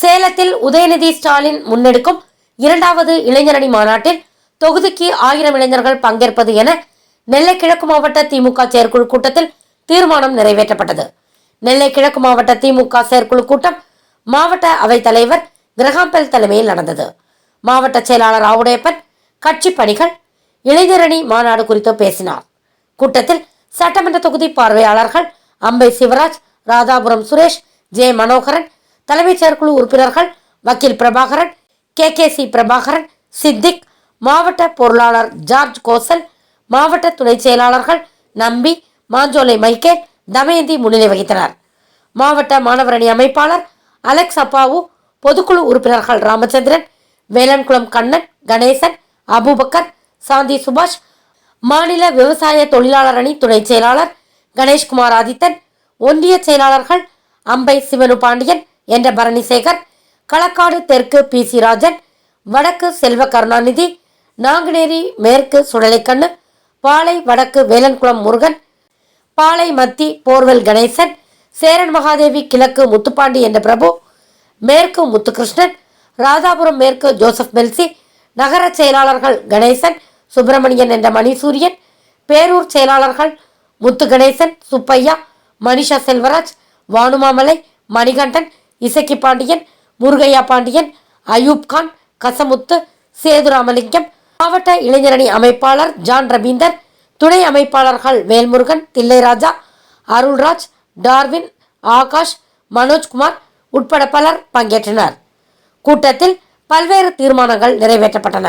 சேலத்தில் உதயநிதி ஸ்டாலின் முன்னெடுக்கும் இரண்டாவது இளைஞரணி மாநாட்டில் தொகுதிக்கு ஆயிரம் இளைஞர்கள் பங்கேற்பது என நெல்லை கிழக்கு மாவட்ட திமுக செயற்குழு கூட்டத்தில் தீர்மானம் நிறைவேற்றப்பட்டது. நெல்லை கிழக்கு மாவட்ட திமுக செயற்குழு கூட்டம் மாவட்ட அவைத் தலைவர் கிரகாம்பெல் தலைமையில் நடந்தது. மாவட்ட செயலாளர் ஆவுடையப்பன் கட்சி பணிகள் இளைஞரணி மாநாடு குறித்து பேசினார். கூட்டத்தில் சட்டமன்ற தொகுதி பார்வையாளர்கள் அம்பை சிவராஜ் ராதாபுரம் சுரேஷ் ஜே மனோகரன் தலைமைச் செயற்குழு உறுப்பினர்கள் வக்கீல் Prabhakaran K K C Prabhakaran Siddique மாவட்ட பொருளாளர் ஜார்ஜ் கோசல் மாவட்ட துணை செயலாளர்கள் நம்பி மாஞ்சோலை மைக்கேல் தமயந்தி முன்னிலை வகித்தனர். மாவட்ட மாணவர் அணி அமைப்பாளர் அலெக்ஸ் அப்பாவு பொதுக்குழு உறுப்பினர்கள் ராமச்சந்திரன் வேலன்குளம் கண்ணன் கணேசன் அபூபக்கர் சாந்தி சுபாஷ் மாநில விவசாய தொழிலாளர் அணி துணை செயலாளர் கணேஷ்குமார் ஆதித்தன் ஒன்றிய செயலாளர்கள் அம்பை சிவனு பாண்டியன் என்ற பரணிசேகர் களக்காடு தெற்கு பி சி ராஜன் வடக்கு செல்வ கருணாநிதி நாங்குநேரி மேற்கு சுடலைக்கண்ணு பாலை வடக்கு வேலன்குளம் முருகன் பாலை மத்தி போர்வெல் கணேசன் சேரன் மகாதேவி கிழக்கு முத்துப்பாண்டி என்ற பிரபு மேற்கு முத்துகிருஷ்ணன் ராதாபுரம் மேற்கு ஜோசப் மெல்சி நகர செயலாளர்கள் கணேசன் சுப்பிரமணியன் என்ற மணிசூரியன் பேரூர் செயலாளர்கள் முத்து கணேசன் சுப்பையா மணிஷா செல்வராஜ் வானுமாமலை மணிகண்டன் இசக்கி பாண்டியன் முருகையா பாண்டியன் அயூப் கான் கசமுத்து சேதுராமலிங்கம் மாவட்ட இளைஞரணி அமைப்பாளர் ஜான் ரபீந்தர் துணை அமைப்பாளர்கள் வேல்முருகன் தில்லைராஜா அருள்ராஜ் டார்வின் ஆகாஷ் மனோஜ்குமார் உட்பட பலர் பங்கேற்றனர். கூட்டத்தில் பல்வேறு தீர்மானங்கள் நிறைவேற்றப்பட்டன.